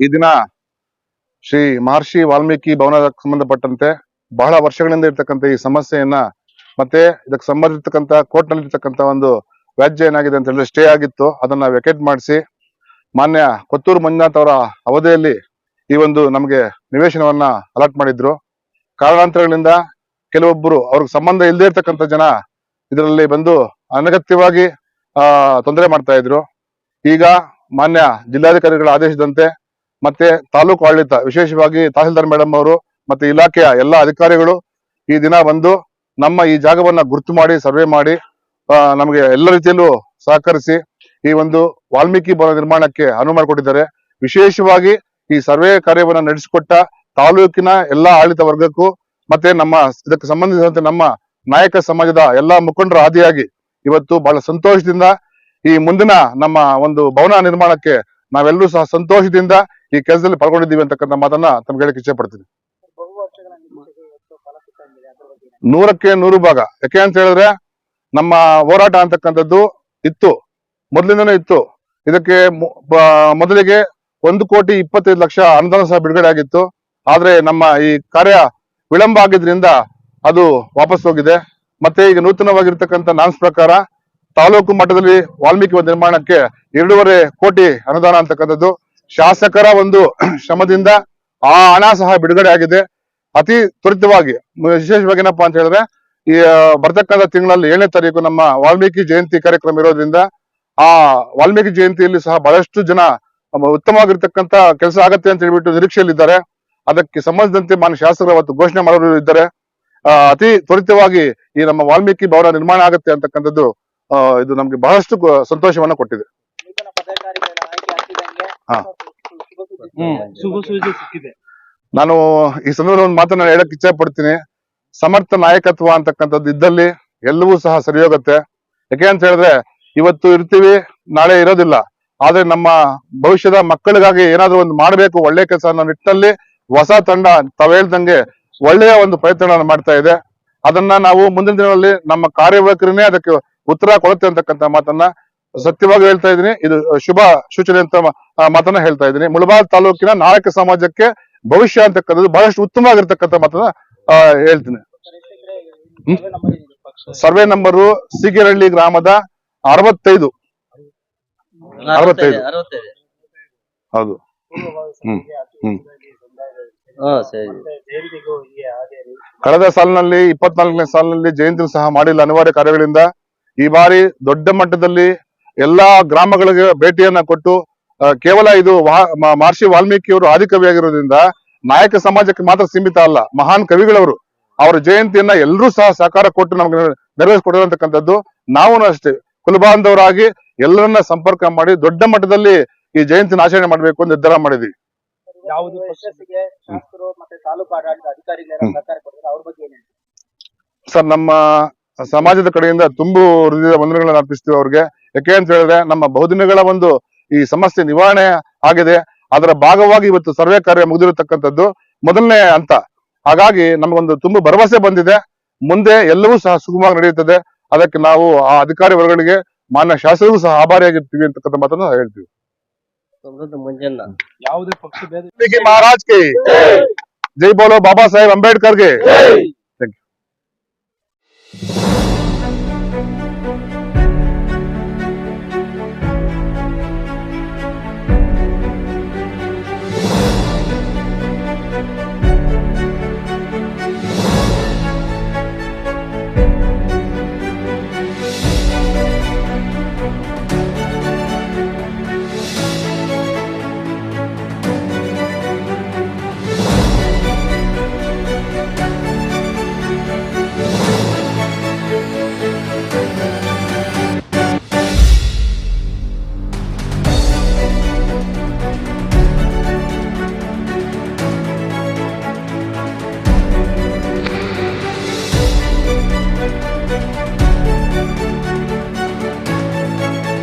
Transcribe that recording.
ಈ ದಿನ ಶ್ರೀ ಮಹರ್ಷಿ ವಾಲ್ಮೀಕಿ ಭವನಕ್ಕೆ ಸಂಬಂಧಪಟ್ಟಂತೆ ಬಹಳ ವರ್ಷಗಳಿಂದ ಇರ್ತಕ್ಕಂಥ ಈ ಸಮಸ್ಯೆಯನ್ನ ಮತ್ತೆ ಇದಕ್ಕೆ ಸಂಬಂಧಿರ್ತಕ್ಕಂಥ ಕೋರ್ಟ್ನಲ್ಲಿ ಇರ್ತಕ್ಕಂಥ ಒಂದು ವ್ಯಾಜ್ಯ ಏನಾಗಿದೆ ಅಂತ ಹೇಳಿದ್ರೆ ಸ್ಟೇ ಆಗಿತ್ತು. ಅದನ್ನ ವೆಕೆಟ್ ಮಾಡಿಸಿ ಮಾನ್ಯ ಕೊತ್ತೂರು ಮಂಜುನಾಥ್ ಅವರ ಅವಧಿಯಲ್ಲಿ ಈ ಒಂದು ನಮಗೆ ನಿವೇಶನವನ್ನ ಅಲಾಟ್ ಮಾಡಿದ್ರು. ಕಾರಣಾಂತರಗಳಿಂದ ಕೆಲವೊಬ್ಬರು ಅವ್ರಿಗೆ ಸಂಬಂಧ ಇಲ್ಲದೆ ಇರ್ತಕ್ಕಂಥ ಜನ ಇದರಲ್ಲಿ ಬಂದು ಅನಗತ್ಯವಾಗಿ, ಆ, ತೊಂದರೆ ಮಾಡ್ತಾ ಇದ್ರು. ಈಗ ಮಾನ್ಯ ಜಿಲ್ಲಾಧಿಕಾರಿಗಳ ಆದೇಶದಂತೆ ಮತ್ತೆ ತಾಲೂಕು ಆಡಳಿತ, ವಿಶೇಷವಾಗಿ ತಹಸೀಲ್ದಾರ್ ಮೇಡಮ್ ಅವರು ಮತ್ತೆ ಇಲಾಖೆಯ ಎಲ್ಲ ಅಧಿಕಾರಿಗಳು ಈ ದಿನ ಬಂದು ನಮ್ಮ ಈ ಜಾಗವನ್ನ ಗುರುತು ಮಾಡಿ, ಸರ್ವೆ ಮಾಡಿ ನಮಗೆ ಎಲ್ಲ ರೀತಿಯಲ್ಲೂ ಸಹಕರಿಸಿ ಈ ಒಂದು ವಾಲ್ಮೀಕಿ ಭವನ ನಿರ್ಮಾಣಕ್ಕೆ ಅನುವು ಮಾಡಿಕೊಟ್ಟಿದ್ದಾರೆ. ವಿಶೇಷವಾಗಿ ಈ ಸರ್ವೆ ಕಾರ್ಯವನ್ನ ನಡೆಸಿಕೊಟ್ಟ ತಾಲೂಕಿನ ಎಲ್ಲಾ ಆಡಳಿತ ವರ್ಗಕ್ಕೂ ಮತ್ತೆ ನಮ್ಮ ಇದಕ್ಕೆ ಸಂಬಂಧಿಸಿದಂತೆ ನಮ್ಮ ನಾಯಕ ಸಮಾಜದ ಎಲ್ಲಾ ಮುಖಂಡರ ಆದಿಯಾಗಿ ಇವತ್ತು ಬಹಳ ಸಂತೋಷದಿಂದ ಈ ಮುಂದಿನ ನಮ್ಮ ಒಂದು ಭವನ ನಿರ್ಮಾಣಕ್ಕೆ ನಾವೆಲ್ಲರೂ ಸಹ ಸಂತೋಷದಿಂದ ಈ ಕೆಲಸದಲ್ಲಿ ಪಾಲ್ಗೊಂಡಿದ್ದೀವಿ ಅಂತಕ್ಕಂಥ ಮಾತನ್ನ ತಮ್ಗೆ ಹೇಳಕ್ ಇಚ್ಛೆ ಪಡ್ತೀನಿ ನೂರಕ್ಕೆ ನೂರು ಭಾಗ. ಯಾಕೆ ಅಂತ ಹೇಳಿದ್ರೆ ನಮ್ಮ ಹೋರಾಟ ಅಂತಕ್ಕಂಥದ್ದು ಇತ್ತು. ಮೊದಲಿಂದನೂ ಇತ್ತು. ಇದಕ್ಕೆ ಮೊದಲಿಗೆ ಒಂದು ಕೋಟಿ ಇಪ್ಪತ್ತೈದು ಲಕ್ಷ ಅನುದಾನ ಸಹ ಬಿಡುಗಡೆ ಆಗಿತ್ತು. ಆದ್ರೆ ನಮ್ಮ ಈ ಕಾರ್ಯ ವಿಳಂಬ ಆಗಿದ್ರಿಂದ ಅದು ವಾಪಸ್ ಹೋಗಿದೆ. ಮತ್ತೆ ಈಗ ನೂತನವಾಗಿರ್ತಕ್ಕಂಥ ನಾನ್ಸ್ ಪ್ರಕಾರ ತಾಲೂಕು ಮಟ್ಟದಲ್ಲಿ ವಾಲ್ಮೀಕಿ ನಿರ್ಮಾಣಕ್ಕೆ ಎರಡೂವರೆ ಕೋಟಿ ಅನುದಾನ ಅಂತಕ್ಕಂಥದ್ದು. ಶಾಸಕರ ಒಂದು ಶ್ರಮದಿಂದ ಆ ಹಣ ಸಹ ಬಿಡುಗಡೆ ಆಗಿದೆ. ಅತಿ ತ್ವರಿತವಾಗಿ, ವಿಶೇಷವಾಗಿ ಏನಪ್ಪಾ ಅಂತ ಹೇಳಿದ್ರೆ, ಈ ಬರ್ತಕ್ಕಂಥ ತಿಂಗಳಲ್ಲಿ ಏಳನೇ ತಾರೀಕು ನಮ್ಮ ವಾಲ್ಮೀಕಿ ಜಯಂತಿ ಕಾರ್ಯಕ್ರಮ ಇರೋದ್ರಿಂದ ಆ ವಾಲ್ಮೀಕಿ ಜಯಂತಿಯಲ್ಲಿ ಸಹ ಬಹಳಷ್ಟು ಜನ ಉತ್ತಮವಾಗಿರ್ತಕ್ಕಂಥ ಕೆಲಸ ಆಗತ್ತೆ ಅಂತ ಹೇಳ್ಬಿಟ್ಟು ನಿರೀಕ್ಷೆಯಲ್ಲಿದ್ದಾರೆ. ಅದಕ್ಕೆ ಸಂಬಂಧಿಸಿದಂತೆ ಮಾನ್ಯ ಶಾಸಕರು ಅವತ್ತು ಘೋಷಣೆ ಮಾಡೋರು ಇದ್ದಾರೆ. ಅತಿ ತ್ವರಿತವಾಗಿ ಈ ನಮ್ಮ ವಾಲ್ಮೀಕಿ ಭವನ ನಿರ್ಮಾಣ ಆಗುತ್ತೆ ಅಂತಕ್ಕಂಥದ್ದು ಇದು ನಮ್ಗೆ ಬಹಳಷ್ಟು ಸಂತೋಷವನ್ನ ಕೊಟ್ಟಿದೆ. ನಾನು ಈ ಸಂದರ್ಭದಲ್ಲಿ ಒಂದು ಮಾತನ್ನ ಹೇಳಕ್ ಇಚ್ಛೆ ಪಡ್ತೀನಿ ಸಮರ್ಥ ನಾಯಕತ್ವ ಅಂತಕ್ಕಂಥದ್ದು ಇದ್ದಲ್ಲಿ ಎಲ್ಲವೂ ಸಹ ಸರಿ ಹೋಗುತ್ತೆ ಯಾಕೆ ಅಂತ ಹೇಳಿದ್ರೆ ಇವತ್ತು ಇರ್ತೀವಿ ನಾಳೆ ಇರೋದಿಲ್ಲ. ಆದ್ರೆ ನಮ್ಮ ಭವಿಷ್ಯದ ಮಕ್ಕಳಿಗಾಗಿ ಏನಾದ್ರೂ ಒಂದು ಮಾಡಬೇಕು ಒಳ್ಳೆ ಕೆಲಸ ಅನ್ನೋ ನಿಟ್ಟಿನಲ್ಲಿ ಹೊಸ ತಂಡ ತಾವ್ ಹೇಳ್ದಂಗೆ ಒಳ್ಳೆಯ ಒಂದು ಪ್ರಯತ್ನ ಮಾಡ್ತಾ ಇದೆ. ಅದನ್ನ ನಾವು ಮುಂದಿನ ದಿನಗಳಲ್ಲಿ ನಮ್ಮ ಕಾರ್ಯವೈಖರಿನೇ ಅದಕ್ಕೆ ಉತ್ತರ ಕೊಡುತ್ತೆ ಅಂತಕ್ಕಂಥ ಮಾತನ್ನ ಸತ್ಯವಾಗಿ ಹೇಳ್ತಾ ಇದ್ದೀನಿ. ಇದು ಶುಭ ಸೂಚನೆ ಅಂತ ಮಾತನ್ನ ಹೇಳ್ತಾ ಇದ್ದೀನಿ. ಮುಳಬಾರ್ ತಾಲೂಕಿನ ನಾಯಕ ಸಮಾಜಕ್ಕೆ ಭವಿಷ್ಯ ಅಂತಕ್ಕಂಥದ್ದು ಬಹಳಷ್ಟು ಉತ್ತಮವಾಗಿರ್ತಕ್ಕಂಥ ಮಾತನ್ನ ಹೇಳ್ತೀನಿ. ಸರ್ವೆ ನಂಬರ್ ಸಿಗಿರಳ್ಳಿ ಗ್ರಾಮದ ಅರವತ್ತೈದು. ಅರವತ್ತೈದು. ಹೌದು. ಹ್ಮ್. ಹ್ಮ್. ಹಾ ಸರಿ. ಕಳೆದ ಸಾಲಿನಲ್ಲಿ ಇಪ್ಪತ್ನಾಲ್ಕನೇ ಸಾಲಿನಲ್ಲಿ ಜಯಂತಿ ಸಹ ಮಾಡಿಲ್ಲ. ಅನಿವಾರ್ಯ ಕಾರ್ಯಗಳಿಂದ ಈ ಬಾರಿ ದೊಡ್ಡ ಮಟ್ಟದಲ್ಲಿ ಎಲ್ಲಾ ಗ್ರಾಮಗಳಿಗೆ ಭೇಟಿಯನ್ನ ಕೊಟ್ಟು ಕೇವಲ ಇದು ವಾ- ಮಹರ್ಷಿ ವಾಲ್ಮೀಕಿಯವರು ಆದಿಕವಿಯಾಗಿರೋದ್ರಿಂದ ನಾಯಕ ಸಮಾಜಕ್ಕೆ ಮಾತ್ರ ಸೀಮಿತ ಅಲ್ಲ ಮಹಾನ್ ಕವಿಗಳವರು ಅವರ ಜಯಂತಿಯನ್ನ ಎಲ್ಲರೂ ಸಹ ಸಹಕಾರ ಕೊಟ್ಟು ನಮ್ಗೆ ನೆರವೇರಿಸಿಕೊಡಿರತಕ್ಕಂಥದ್ದು ನಾವು ಅಷ್ಟೇ. ಕುಲಬಾಂಧವರಾಗಿ ಎಲ್ಲರನ್ನ ಸಂಪರ್ಕ ಮಾಡಿ ದೊಡ್ಡ ಮಟ್ಟದಲ್ಲಿ ಈ ಜಯಂತಿನ ಆಚರಣೆ ಮಾಡಬೇಕು ಅಂತ ನಿರ್ಧಾರ ಮಾಡಿದ್ವಿ. ಯಾವುದು ಯಶಸ್ಸಿಗೆ ಶಾಸಕರು ಮತ್ತೆ ತಾಲೂಕು ಆಡಳಿತ ಸಹಕಾರ ಕೊಡ್ತಾರೆ ಅವ್ರ ಬಗ್ಗೆ ಏನ್ ಸರ್ ನಮ್ಮ ಸಮಾಜದ ಕಡೆಯಿಂದ ತುಂಬು ಹೃದಯದ ವಂದನೆಗಳನ್ನ ಅರ್ಪಿಸ್ತೀವಿ ಅವ್ರಿಗೆ. ಯಾಕೆ ಅಂತ ಹೇಳಿದ್ರೆ ನಮ್ಮ ಬಹುದಿನಗಳ ಒಂದು ಈ ಸಮಸ್ಯೆ ನಿವಾರಣೆ ಆಗಿದೆ. ಅದರ ಭಾಗವಾಗಿ ಇವತ್ತು ಸರ್ವೆ ಕಾರ್ಯ ಮುಗಿದಿರತಕ್ಕಂಥದ್ದು. ಮೊದಲನೇ ಹಂತ. ಹಾಗಾಗಿ ನಮಗೊಂದು ತುಂಬ ಭರವಸೆ ಬಂದಿದೆ. ಮುಂದೆ ಎಲ್ಲವೂ ಸಹ ಸುಗಮವಾಗಿ ನಡೆಯುತ್ತದೆ. ಅದಕ್ಕೆ ನಾವು ಆ ಅಧಿಕಾರಿ ವರ್ಗಗಳಿಗೆ ಮಾನ್ಯ ಶಾಸಕರಿಗೂ ಸಹ ಆಭಾರಿಯಾಗಿರ್ತೀವಿ ಅಂತಕ್ಕಂಥ ಮಾತನ್ನು ಹೇಳ್ತೀವಿ. ಯಾವುದೇ ಪಕ್ಷ ಮಹಾರಾಜ್ ಕೈ. ಜೈ ಬೋಲೋ ಬಾಬಾ ಸಾಹೇಬ್ ಅಂಬೇಡ್ಕರ್ಗೆ